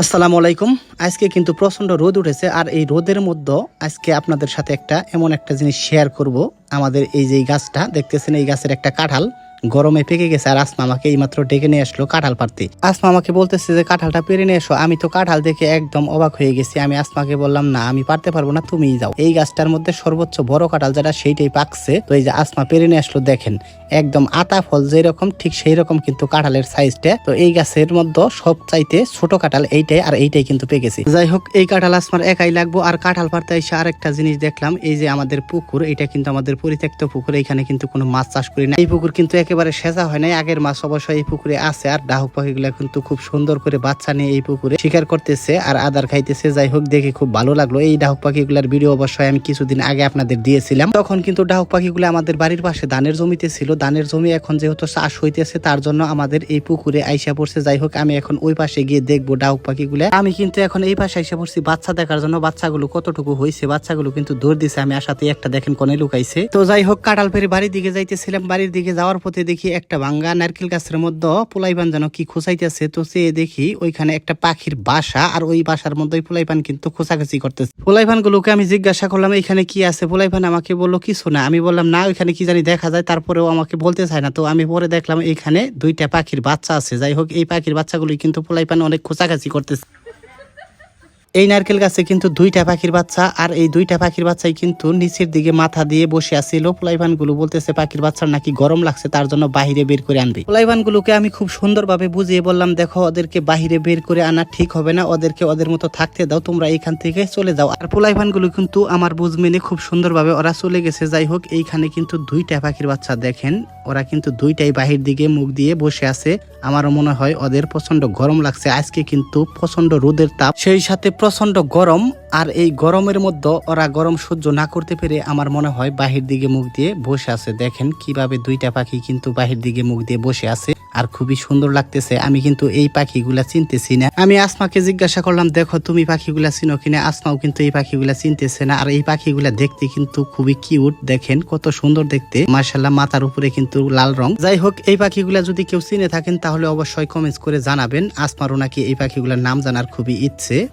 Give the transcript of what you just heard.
আসসালামু আলাইকুম। আজকে কিন্তু প্রচণ্ড রোদ উঠেছে আর এই রোদের মধ্যে আজকে আপনাদের সাথে একটা এমন একটা জিনিস শেয়ার করব। আমাদের এই যে গাছটা, দেখতেছেন এই গাছের একটা কাঁঠাল। গরমে পেকে গেছে আর আসমা আমাকে এইমাত্র ডেকে নিয়ে আসলো কাঁঠাল পারতে আসমা আমাকে বলতেছে যে, কাঁঠালটা পেরে নিয়ে এসো। আমি তো কাঁঠাল দেখে একদম অবাক হয়ে গেছি। আমি আসমাকে বললাম, না, আমি পারতে পারব না, তুমিই যাও। এই গাছটার মধ্যে সর্বোচ্চ বড় কাঁঠাল যেটা, সেইটাই পাকছে। তো এই যে আসমা পেরে নিয়ে আসলো, দেখেন, একদম আতা ফল যেরকম, ঠিক সেই রকম কিন্তু কাঁঠালের সাইজটা। তো এই গাছের মধ্যে সব চাইতে ছোট কাঁঠাল এইটাই আর এইটাই কিন্তু পেকেছে। যাই হোক, এই কাঁঠাল আসমার একাই লাগবো। আর কাঁঠাল পারতে এসে আরেকটা জিনিস দেখলাম, এই যে আমাদের পুকুর, এটা কিন্তু আমাদের পরিত্যক্ত পুকুর। এখানে কিন্তু কোনো মাছ চাষ করি না। এই পুকুর কিন্তু একেবারে সেজা হয় নাই। আগের মাছ অবশ্যই এই পুকুরে আছে, আর ডাহুক পাখিগুলা কিন্তু খুব সুন্দর করে বাচ্চা নিয়ে এই পুকুরে শিকার করতেছে আর আদার খাইতেছে। যাই হোক, দেখে খুব ভালো লাগল। এই ডাহুক পাখিগুলার ভিডিও অবশ্যই আমি কিছুদিন আগে আপনাদের দিয়েছিলাম। তখন কিন্তু ডাহুক পাখিগুলো আমাদের বাড়ির পাশে ধানের জমিতে ছিল। ধানের জমি এখন যেহেতু চাষ হইতেছে, তার জন্য আমাদের এই পুকুরে আইসা পড়ছে। যাই হোক, আমি এখন ওই পাশে গিয়ে দেখব ডাহুক পাখিগুলা। আমি কিন্তু এখন এই পাশে আইসা পড়ছি। বাচ্চা দেখার জন্য বাচ্চাগুলো কতটুকু হয়েছে বাচ্চাগুলো কিন্তু দৌড় দিছে। আমি আসাতে একটা দেখেন, কোনে লুকাইছে। তো যাই হোক, কাঁঠাল ফেরি বাড়ির দিকে যাইতেছিলাম। বাড়ির দিকে যাওয়ার দেখি একটা ভাঙ্গা নারকেল গাছের মধ্যে পোলাইপান যেন কি খোঁচাইতেছে, তো সে দেখি ওইখানে একটা পাখির বাসা আর ওই বাসার মধ্যে পোলাইপান কিন্তু খোঁচাখুচি করতেছে। পোলাইপান গুলোকে আমি জিজ্ঞাসা করলাম এখানে কি আছে? পোলাইপান আমাকে বলল, কিছু না। আমি বললাম, না, ওইখানে কি জানি দেখা যায়। তারপরেও আমাকে বলতে চায় না। তো আমি পরে দেখলাম এখানে দুইটা পাখির বাচ্চা আছে। যাই হোক, এই পাখির বাচ্চাগুলি কিন্তু পোলাইপান অনেক খোঁচাখাচি করতেছে। এই নারকেল গাছে কিন্তু দুইটা পাখির বাচ্চা আর এই দুইটা পাখির বাচ্চাই কিন্তু নিচের দিকে মাথা দিয়ে বসে আছিল পোলাইভানগুলো বলতেছে পাখির বাচ্চার নাকি গরম লাগছে, তার জন্য বাহিরে বের করে আনবে। পোলাইভান গুলোকে আমি খুব সুন্দরভাবে বুঝিয়ে বললাম, দেখো, ওদেরকে বাহিরে বের করে আনা ঠিক হবে না, ওদেরকে ওদের মতো থাকতে দাও, তোমরা এইখান থেকে চলে যাও। আর পোলাইভানগুলো কিন্তু আমার বুঝ মেনে খুব সুন্দরভাবে ওরা চলে গেছে। যাই হোক, এইখানে কিন্তু দুইটা পাখির বাচ্চা দেখেন। ওরা কিন্তু দুইটাই বাহির দিকে মুখ দিয়ে বসে আছে। আমারও মনে হয় ওদের প্রচণ্ড গরম লাগছে। আজকে কিন্তু প্রচণ্ড রোদের তাপ। সেই সাথে প্রচণ্ড গরম। আর এই গরমের মধ্যে ওরা গরম সহ্য না করতে পেরে আমার মনে হয় বাহির দিকে মুখ দিয়ে বসে আছে। দেখেন কীভাবে দুইটা পাখি কিন্তু বাহির দিকে মুখ দিয়ে বসে আছে। আর খুবই সুন্দর লাগতেছে। আমি কিন্তু এই পাখিগুলা চিনতেছি না। আমি আসমাকে জিজ্ঞাসা করলাম, দেখো, তুমি পাখিগুলা চিনো কিনা? আসমাও কিন্তু এই পাখিগুলা চিনতেছে না। আর এই পাখিগুলা দেখতে কিন্তু খুবই কিউট। দেখেন, কত সুন্দর দেখতে। মার্শাল্লাহ মাথার উপরে কিন্তু লাল রং। যাই হোক, এই পাখিগুলা যদি কেউ চিনে থাকেন, তাহলে অবশ্যই কমেন্টস করে জানাবেন। আসমারও নাকি এই পাখিগুলার নাম জানার খুবই ইচ্ছে।